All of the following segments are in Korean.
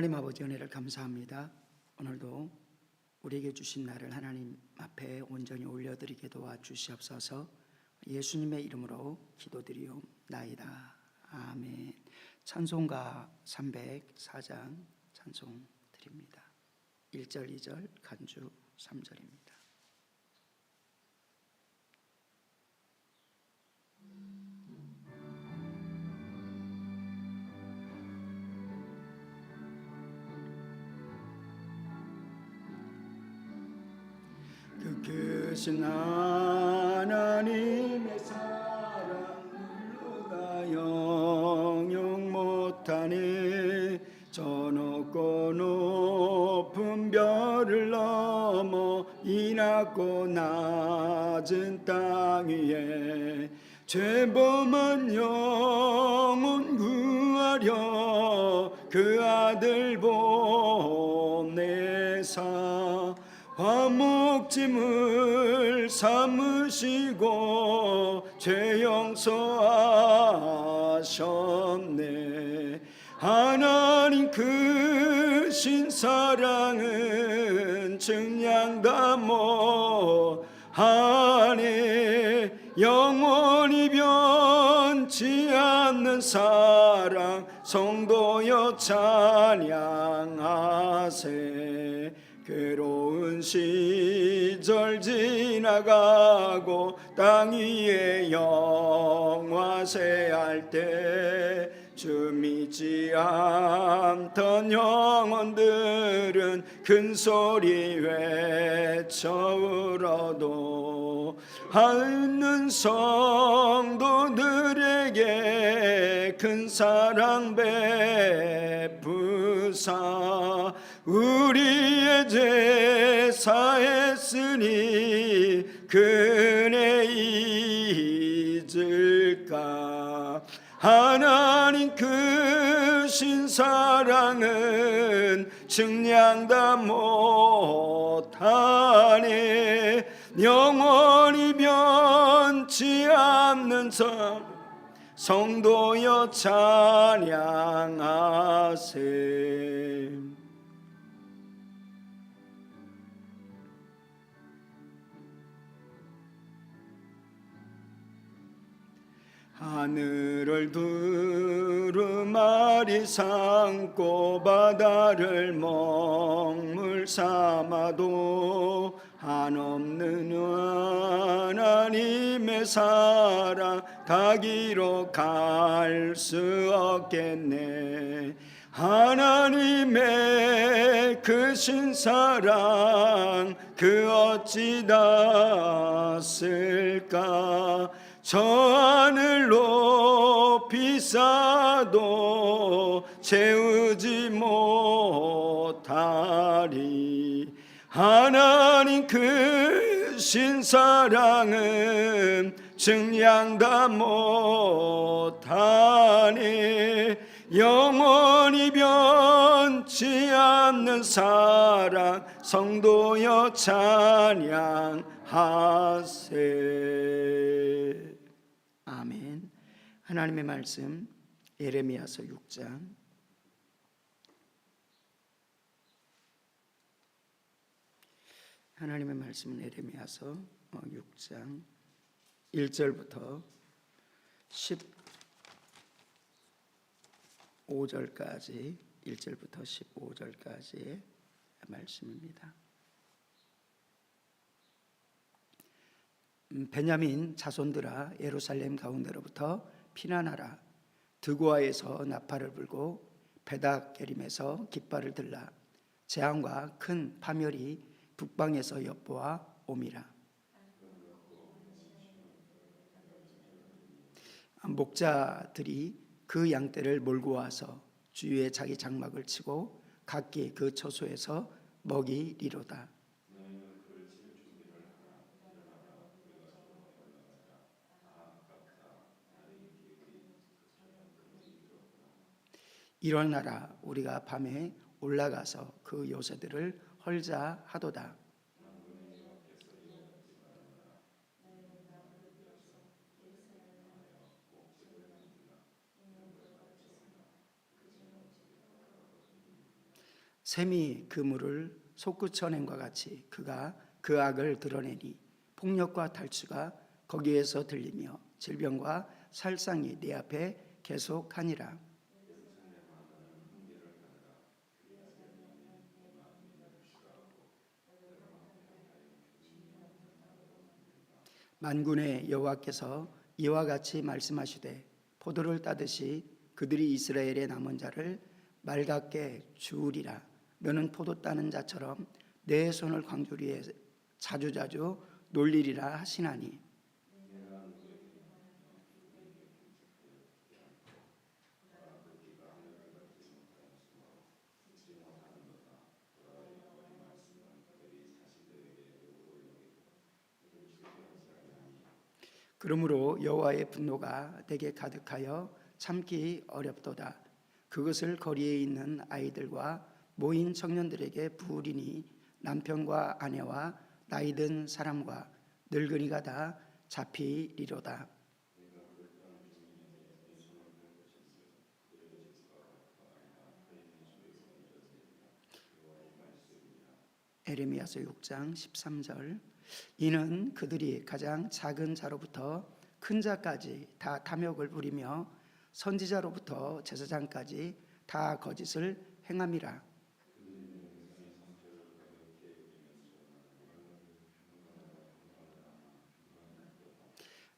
하나님 아버지 은혜를 감사합니다. 오늘도 우리에게 주신 날을 하나님 앞에 온전히 올려드리게 도와 주시옵소서. 예수님의 이름으로 기도드리옵나이다. 아멘. 찬송가 304장 찬송 드립니다. 1절, 2절, 간주 3절입니다. 크신 하나님의 사랑을 영영 못하니? 저 높고 높은 별을 넘어 이 낮고 낮은 땅 위에 죄범한 영혼 구하려 그 아들 보내사 화목짐을 삼으시고 죄 용서하셨네. 하나님 크신 사랑은 증량다 못하네 영원히 변치 않는 사랑 성도여 찬양하세. 괴로 운 시절 지나가고 땅 위에 영화세할 때 주 믿지 않던 영혼들은 큰 소리 외쳐 울어도 하는 성도들에게 큰 사랑 베푸사 우리의 죄 사했으니 그네 잊을까? 하나님 크신 사랑은 증량다 못하네. 영원히 변치 않는 성 성도여 찬양하세 하늘을 두루마리 삼고 바다를 먹물 삼아도 한없는 하나님의 사랑 가기로 갈수 없겠네. 하나님의 크신 사랑 그 어찌 닿았을까 저 하늘 높이 쌓아도 채우지 못하리. 하나님 크신 사랑은 증량다 못하니 영원히 변치 않는 사랑 성도여 찬양하세. 아멘 하나님의 말씀 예레미야서 6장 하나님의 말씀은 예레미야서 6장 1절부터 15절까지 1절부터 15절까지의 말씀입니다. 음, 베냐민 자손들아 예루살렘 가운데로부터 피난하라. 드고아에서 나팔을 불고 베닥게림에서 깃발을 들라. 재앙과 큰 파멸이 북방에서 엿보아 옴이라. 목자들이 그 양떼를 몰고 와서 주위에 자기 장막을 치고 각기 그 처소에서 먹이리로다 일어나라 우리가 밤에 올라가서 그 요새들을 헐자 하도다 샘이 그 물을 솟구쳐낸과 같이 그가 그 악을 드러내니 폭력과 탈취가 거기에서 들리며 질병과 살상이 내 앞에 계속하니라. 만군의 여호와께서 이와 같이 말씀하시되 포도를 따듯이 그들이 이스라엘의 남은 자를 맑게 주우리라. 너는 포도 따는 자처럼 내 손을 광주리에 자주자주 놀리리라 하시나니 그러므로 여호와의 분노가 내게 가득하여 참기 어렵도다. 그것을 거리에 있는 아이들과 모인 청년들에게 부으리니 남편과 아내와 나이든 사람과 늙은이가 다 잡히리로다. 에레미야서 6장 13절 이는 그들이 가장 작은 자로부터 큰 자까지 다 탐욕을 부리며 선지자로부터 제사장까지 다 거짓을 행함이라.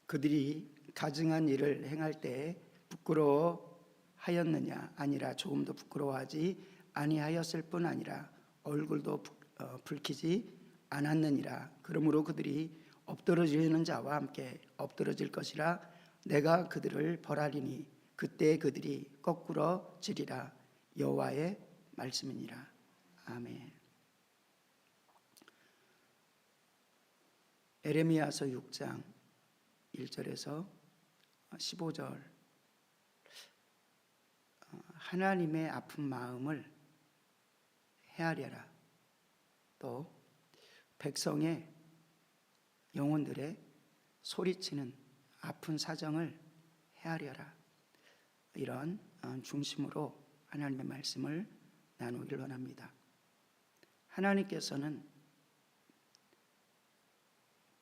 그들이 가증한 일을 행할 때 부끄러워하였느냐 아니라 조금도 부끄러워하지 아니하였을 뿐 아니라 얼굴도 부- 어, 붉히지 않았느니라. 그러므로 그들이 엎드러지는 자와 함께 엎드러질 것이라 내가 그들을 벌하리니 그때 그들이 거꾸로 지리라. 여호와의 말씀이니라. 아멘. 에레미야서 6장 1절에서 15절. 어, 하나님의 아픈 마음을 헤아려라. 또 백성의 영혼들의 소리치는 아픈 사정을 헤아려라. 이런 어, 중심으로 하나님의 말씀을 나누기를 원합니다. 하나님께서는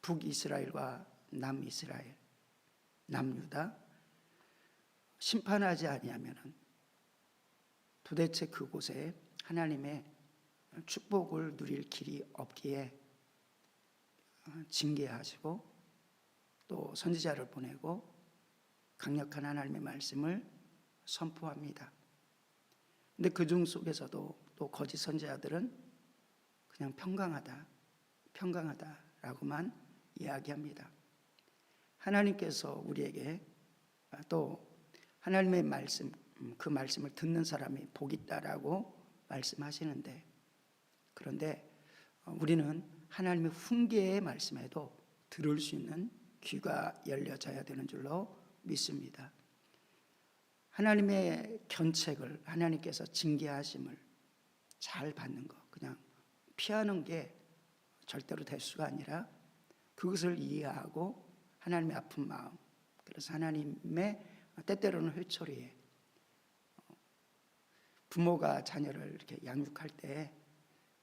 북이스라엘과 남이스라엘, 남유다 심판하지 아니하면은 도대체 그곳에 하나님의 축복을 누릴 길이 없기에 어, 징계하시고 또 선지자를 보내고 강력한 하나님의 말씀을 선포합니다. 근데 그 중 속에서도 또 거짓 선지자들은 그냥 평강하다, 평강하다라고만 이야기합니다. 하나님께서 우리에게 또 하나님의 말씀, 음, 그 말씀을 듣는 사람이 복 있다라고 말씀하시는데 그런데 어, 우리는 하나님의 훈계의 말씀에도 들을 수 있는 귀가 열려져야 되는 줄로 믿습니다. 하나님의 견책을 하나님께서 징계하심을 잘 받는 것, 그냥 피하는 게 절대로 될 수가 아니라 그것을 이해하고 하나님의 아픈 마음, 그래서 하나님의 때때로는 회초리에 어, 부모가 자녀를 이렇게 양육할 때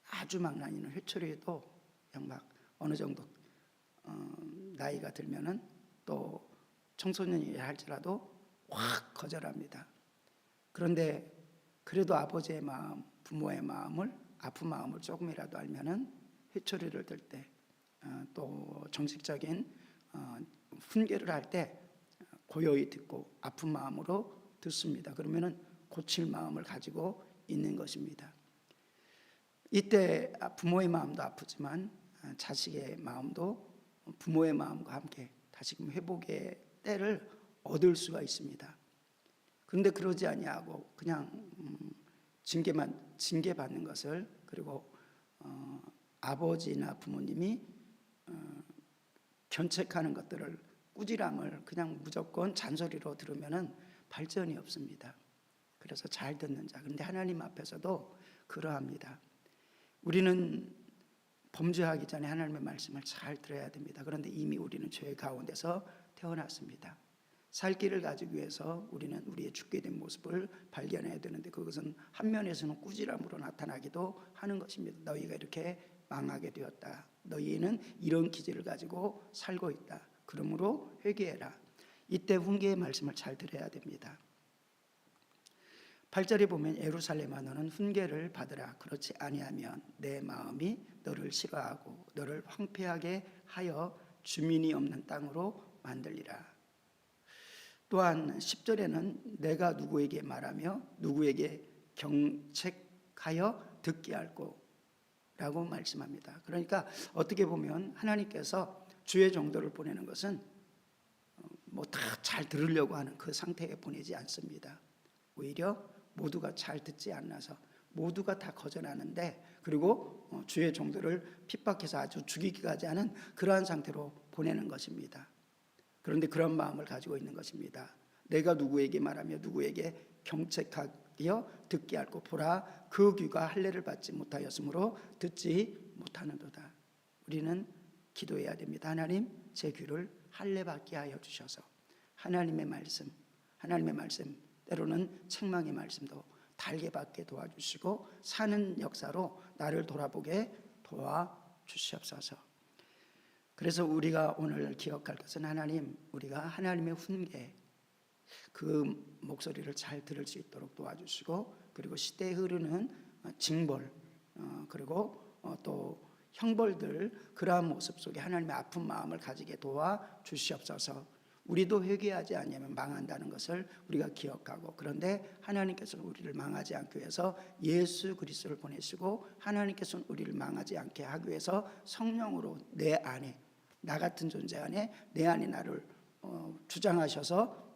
아주 막 나뉘는 회초리에도 막 어느 정도 어, 나이가 들면은 또 청소년이 할지라도 확 거절합니다. 그런데 그래도 아버지의 마음, 부모의 마음을 아픈 마음을 조금이라도 알면은 회초리를 들 때 어, 또 정식적인 어, 훈계를 할 때 고요히 듣고 아픈 마음으로 듣습니다. 그러면은 고칠 마음을 가지고 있는 것입니다. 이때 부모의 마음도 아프지만 어, 자식의 마음도 부모의 마음과 함께 다시금 회복의 때를 얻을 수가 있습니다. 그런데 그러지 아니하고 그냥 음, 징계만 징계 받는 것을 그리고 어, 아버지나 부모님이 어, 견책하는 것들을 꾸지람을 그냥 무조건 잔소리로 들으면은 발전이 없습니다. 그래서 잘 듣는 자. 그런데 하나님 앞에서도 그러합니다. 우리는 범죄하기 전에 하나님의 말씀을 잘 들어야 됩니다. 그런데 이미 우리는 죄 가운데서 태어났습니다. 살 길을 가지기 위해서 우리는 우리의 죽게 된 모습을 발견해야 되는데 그것은 한 면에서는 꾸지람으로 나타나기도 하는 것입니다. 너희가 이렇게 망하게 되었다. 너희는 이런 기질을 가지고 살고 있다. 그러므로 회개해라. 이때 훈계의 말씀을 잘 들어야 됩니다. 8절에 보면 예루살렘아 너는 훈계를 받으라. 그렇지 아니하면 내 마음이 너를 싫어하고 너를 황폐하게 하여 주민이 없는 땅으로 만들리라. 또한 10절에는 내가 누구에게 말하며 누구에게 경책하여 듣게 할고 라고 말씀합니다. 그러니까 어떻게 보면 하나님께서 주의 정도를 보내는 것은 뭐 다 잘 들으려고 하는 그 상태에 보내지 않습니다. 오히려 모두가 잘 듣지 않나서 모두가 다 거절하는데 그리고 어, 주의 종들을 핍박해서 아주 죽이기까지 하는 그러한 상태로 보내는 것입니다. 그런데 그런 마음을 가지고 있는 것입니다. 내가 누구에게 말하며 누구에게 경책하여 듣게 할고 보라 그 귀가 할례를 받지 못하였으므로 듣지 못하는도다. 우리는 기도해야 됩니다. 하나님 제 귀를 할례 받게 하여 주셔서 하나님의 말씀 하나님의 말씀 때로는 책망의 말씀도 달게 받게 도와주시고 사는 역사로 나를 돌아보게 도와주시옵소서. 그래서 우리가 오늘 기억할 것은 하나님 우리가 하나님의 훈계 그 목소리를 잘 들을 수 있도록 도와주시고 그리고 시대에 흐르는 징벌 어, 그리고 어, 또 형벌들 그러한 모습 속에 하나님의 아픈 마음을 가지게 도와 주시옵소서. 우리도 회개하지 않으면 망한다는 것을 우리가 기억하고 그런데 하나님께서는 우리를 망하지 않기 위해서 예수 그리스도를 보내시고 하나님께서는 우리를 망하지 않게 하기 위해서 성령으로 내 안에 나 같은 존재 안에 내 안에 나를 어, 주장하셔서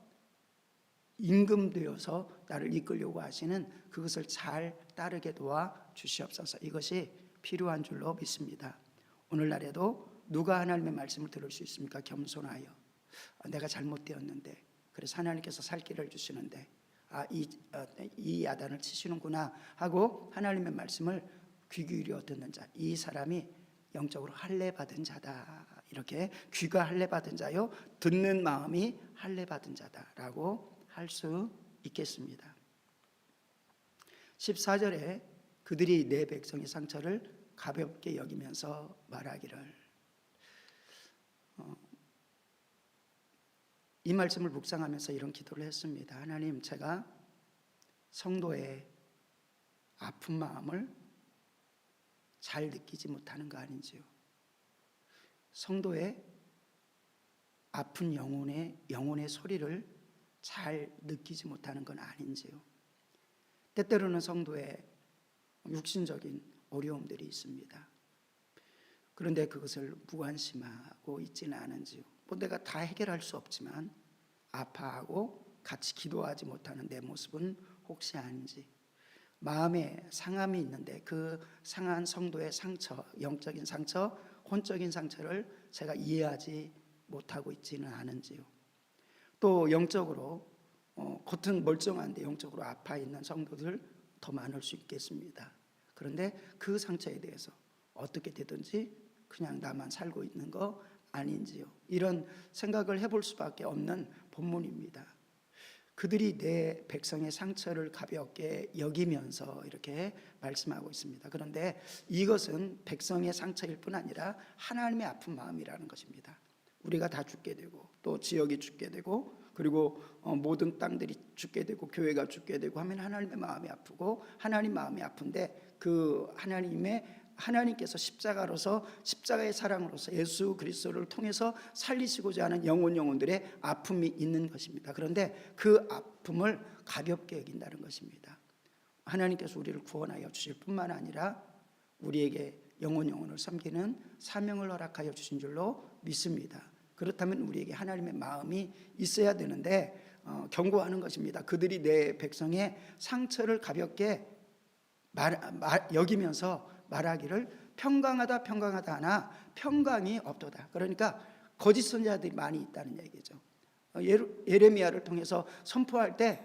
임금되어서 나를 이끌려고 하시는 그것을 잘 따르게 도와 주시옵소서. 이것이 필요한 줄로 믿습니다. 오늘날에도 누가 하나님의 말씀을 들을 수 있습니까? 겸손하여 아, 내가 잘못되었는데 그래서 하나님께서 살 길을 주시는데 아 이 어, 이 야단을 치시는구나 하고 하나님의 말씀을 귀 기울여 듣는 자 이 사람이 영적으로 할례 받은 자다 이렇게 귀가 할례 받은 자요 듣는 마음이 할례 받은 자다라고 할 수 있겠습니다. 14절에 그들이 내 백성의 상처를 가볍게 여기면서 말하기를 어, 이 말씀을 묵상하면서 이런 기도를 했습니다. 하나님, 제가 성도의 아픈 마음을 잘 느끼지 못하는 거 아닌지요? 성도의 아픈 영혼의 영혼의 소리를 잘 느끼지 못하는 건 아닌지요? 때때로는 성도의 육신적인 어려움들이 있습니다. 그런데 그것을 무관심하고 있지는 않은지요? 뭐 내가 다 해결할 수 없지만 아파하고 같이 기도하지 못하는 내 모습은 혹시 아닌지 마음에 상함이 있는데 그 상한 성도의 상처, 영적인 상처, 혼적인 상처를 제가 이해하지 못하고 있지는 않은지요. 또 영적으로 어, 겉은 멀쩡한데 영적으로 아파 있는 성도들 더 많을 수 있겠습니다. 그런데 그 상처에 대해서 어떻게 되든지 그냥 나만 살고 있는 거 아닌지요. 이런 생각을 해볼 수밖에 없는 본문입니다. 그들이 내 백성의 상처를 가볍게 여기면서 이렇게 말씀하고 있습니다. 그런데 이것은 백성의 상처일 뿐 아니라 하나님의 아픈 마음이라는 것입니다. 우리가 다 죽게 되고 또 지역이 죽게 되고 그리고 어, 모든 땅들이 죽게 되고 교회가 죽게 되고 하면 하나님의 마음이 아프고 하나님 마음이 아픈데 그 하나님의 하나님께서 십자가로서 십자가의 사랑으로서 예수 그리스도를 통해서 살리시고자 하는 영혼 영혼들의 아픔이 있는 것입니다. 그런데 그 아픔을 가볍게 여긴다는 것입니다. 하나님께서 우리를 구원하여 주실 뿐만 아니라 우리에게 영혼 영혼을 섬기는 사명을 허락하여 주신 줄로 믿습니다. 그렇다면 우리에게 하나님의 마음이 있어야 되는데 어, 경고하는 것입니다. 그들이 내 백성의 상처를 가볍게 말, 말, 여기면서 말하기를 평강하다 평강하다 하나 평강이 없도다. 그러니까 거짓 선자들이 많이 있다는 얘기죠. 어, 예레미야를 통해서 선포할 때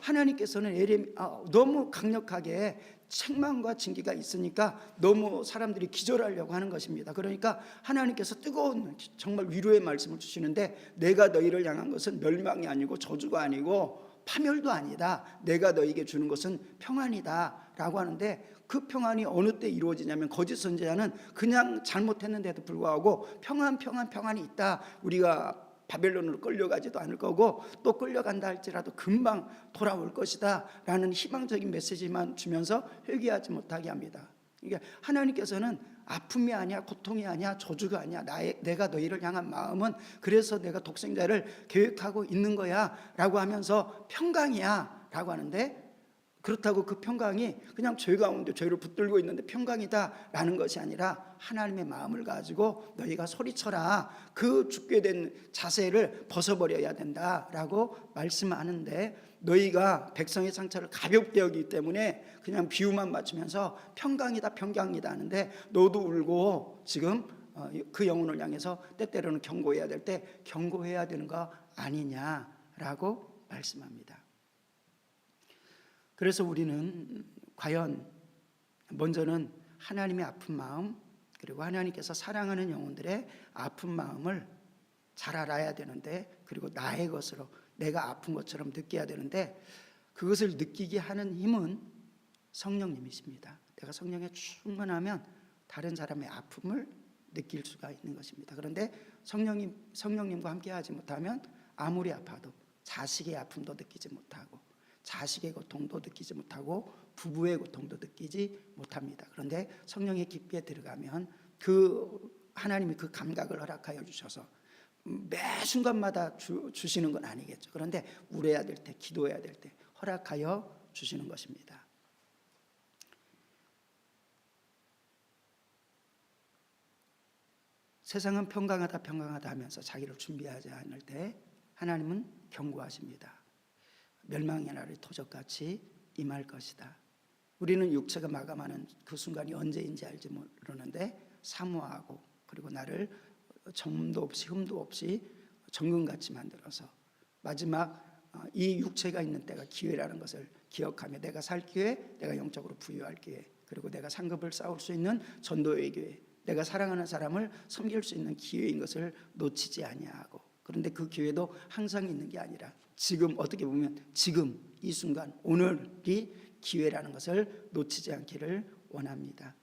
하나님께서는 예레미 아, 너무 강력하게 책망과 징계가 있으니까 너무 사람들이 기절하려고 하는 것입니다. 그러니까 하나님께서 뜨거운 정말 위로의 말씀을 주시는데 내가 너희를 향한 것은 멸망이 아니고 저주가 아니고 파멸도 아니다. 내가 너에게 주는 것은 평안이다 라고 하는데 그 평안이 어느 때 이루어지냐면 거짓 선지자는 그냥 잘못했는데도 불구하고 평안 평안 평안이 있다. 우리가 바벨론으로 끌려가지도 않을 거고 또 끌려간다 할지라도 금방 돌아올 것이다라는 희망적인 메시지만 주면서 회개하지 못하게 합니다. 이게 하나님께서는 아픔이 아니야 고통이 아니야 저주가 아니야 나의 내가 너희를 향한 마음은 그래서 내가 독생자를 계획하고 있는 거야라고 하면서 평강이야라고 하는데 그렇다고 그 평강이 그냥 죄 가운데 죄를 붙들고 있는데 평강이다라는 것이 아니라 하나님의 마음을 가지고 너희가 소리쳐라 그 죽게 된 자세를 벗어버려야 된다라고 말씀하는데 너희가 백성의 상처를 가볍게 여기기 때문에 그냥 비유만 맞추면서 평강이다 평강이다 하는데 너도 울고 지금 어, 그 영혼을 향해서 때때로는 경고해야 될 때 경고해야 되는 거 아니냐라고 말씀합니다. 그래서 우리는 과연 먼저는 하나님의 아픈 마음 그리고 하나님께서 사랑하는 영혼들의 아픈 마음을 잘 알아야 되는데 그리고 나의 것으로 내가 아픈 것처럼 느껴야 되는데 그것을 느끼게 하는 힘은 성령님이십니다. 내가 성령에 충만하면 다른 사람의 아픔을 느낄 수가 있는 것입니다. 그런데 성령님 성령님과 함께 하지 못하면 아무리 아파도 자식의 아픔도 느끼지 못하고 자식의 고통도 느끼지 못하고 부부의 고통도 느끼지 못합니다. 그런데 성령의 깊이에 들어가면 그 하나님이 그 감각을 허락하여 주셔서 매 순간마다 주, 주시는 건 아니겠죠. 그런데 울어야 될 때, 기도해야 될 때 허락하여 주시는 것입니다. 세상은 평강하다 평강하다 하면서 자기를 준비하지 않을 때 하나님은 경고하십니다. 멸망의 날이 토적같이 임할 것이다. 우리는 육체가 마감하는 그 순간이 언제인지 알지 모르는데 사모하고 그리고 나를 점도 없이 흠도 없이 정금같이 만들어서 마지막 어, 이 육체가 있는 때가 기회라는 것을 기억하며 내가 살 기회, 내가 영적으로 부유할 기회, 그리고 내가 상급을 쌓을 수 있는 전도의 기회, 내가 사랑하는 사람을 섬길 수 있는 기회인 것을 놓치지 아니하고 그런데 그 기회도 항상 있는 게 아니라 지금 어떻게 보면 지금 이 순간 오늘이 기회라는 것을 놓치지 않기를 원합니다.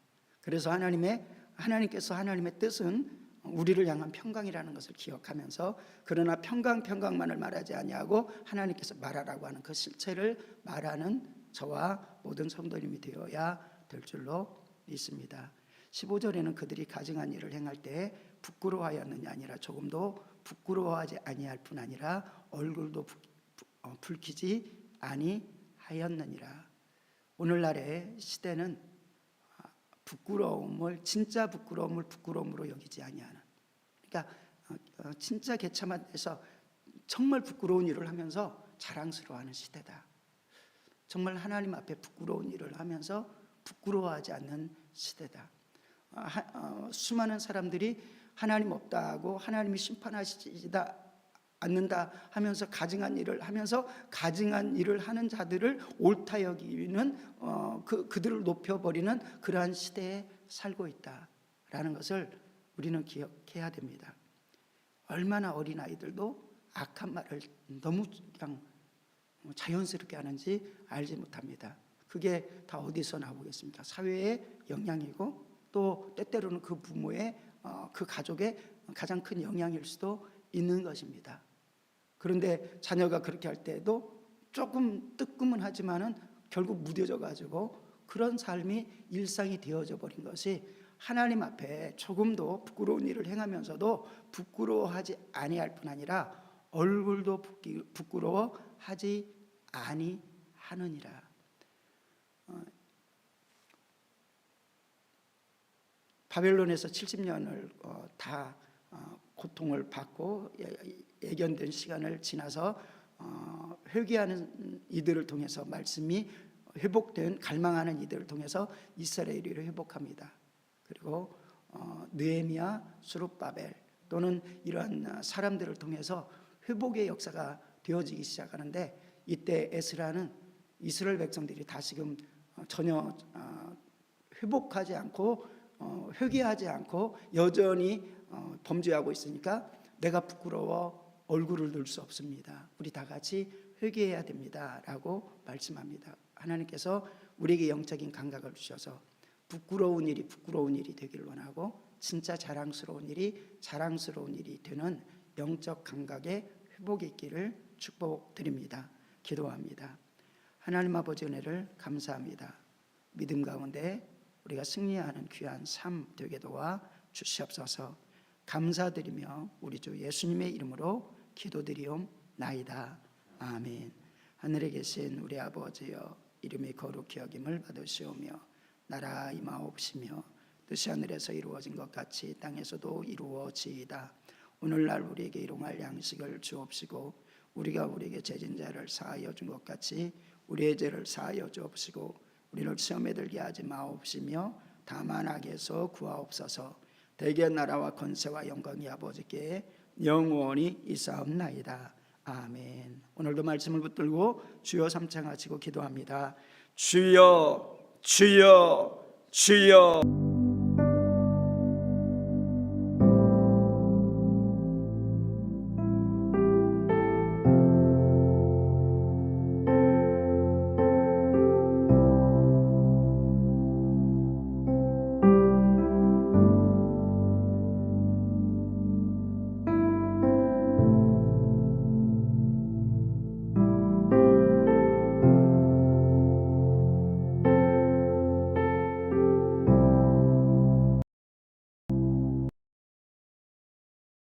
그래서 하나님의 하나님께서 하나님의 뜻은 우리를 향한 평강이라는 것을 기억하면서 그러나 평강 평강만을 말하지 아니하고 하나님께서 말하라고 하는 그 실체를 말하는 저와 모든 성도님이 되어야 될 줄로 믿습니다. 15절에는 그들이 가증한 일을 행할 때 부끄러워하였느냐 아니라 조금도 부끄러워하지 아니할 뿐 아니라 얼굴도 부, 부, 어, 붉히지 아니하였느니라. 오늘날의 시대는 부끄러움을 진짜 부끄러움을 부끄러움으로 여기지 아니하는. 그러니까 어, 어, 진짜 해서 정말 부끄러운 일을 하면서 자랑스러워하는 시대다. 정말 하나님 앞에 부끄러운 일을 하면서 부끄러워하지 않는 시대다. 어, 하, 어, 수많은 사람들이 하나님 없다고 하나님이 심판하시다 않는다 하면서 가증한 일을 하면서 가증한 일을 하는 자들을 옳다 여기는 어, 그 그들을 높여 버리는 그러한 시대에 살고 있다라는 것을 우리는 기억해야 됩니다. 얼마나 어린 아이들도 악한 말을 너무 그냥 자연스럽게 하는지 알지 못합니다. 그게 다 어디서 나오겠습니까? 사회의 영향이고 또 때때로는 그 부모의 어, 그 가족의 가장 큰 영향일 수도 있는 것입니다. 그런데 자녀가 그렇게 할 때도 조금 뜨끔은 하지만은 결국 무뎌져 가지고 그런 삶이 일상이 되어져 버린 것이 하나님 앞에 조금도 부끄러운 일을 행하면서도 부끄러워하지 아니할 뿐 아니라 얼굴도 부끄러워하지 아니하느니라. 바벨론에서 70년을 어, 다 어, 고통을 받고 예견된 시간을 지나서 어, 회개하는 이들을 통해서 말씀이 회복된 갈망하는 이들을 통해서 이스라엘이 회복합니다. 그리고 어, 느헤미야, 수룹바벨 또는 이러한 사람들을 통해서 회복의 역사가 되어지기 시작하는데 이때 에스라는 이스라엘 백성들이 다시금 어, 전혀 어, 회복하지 않고 어, 회개하지 않고 여전히 어, 범죄하고 있으니까 내가 부끄러워 얼굴을 들 수 없습니다. 우리 다 같이 회개해야 됩니다라고 말씀합니다. 하나님께서 우리에게 영적인 감각을 주셔서 부끄러운 일이 부끄러운 일이 되길 원하고 진짜 자랑스러운 일이 자랑스러운 일이 되는 영적 감각의 회복이 있기를 축복드립니다. 기도합니다. 하나님 아버지 은혜를 감사합니다. 믿음 가운데 우리가 승리하는 귀한 삶 되게 도와 주시옵소서. 감사드리며 우리 주 예수님의 이름으로 기도드리옵나이다. 아멘. 하늘에 계신 우리 아버지여 이름이 거룩히 여김을 받으시오며 나라 임하옵시며 뜻이 하늘에서 이루어진 것 같이 땅에서도 이루어지이다. 오늘날 우리에게 일용할 양식을 주옵시고 우리가 우리에게 죄진 자를 사하여 준 것 같이 우리의 죄를 사하여 주옵시고 우리를 시험에 들게 하지 마옵시며 다만 악에서 구하옵소서. 대개 나라와 권세와 영광이 아버지께 영원히 있사옵나이다. 아멘. 오늘도 말씀을 붙들고 주여 삼창하시고 기도합니다. 주여 주여 주여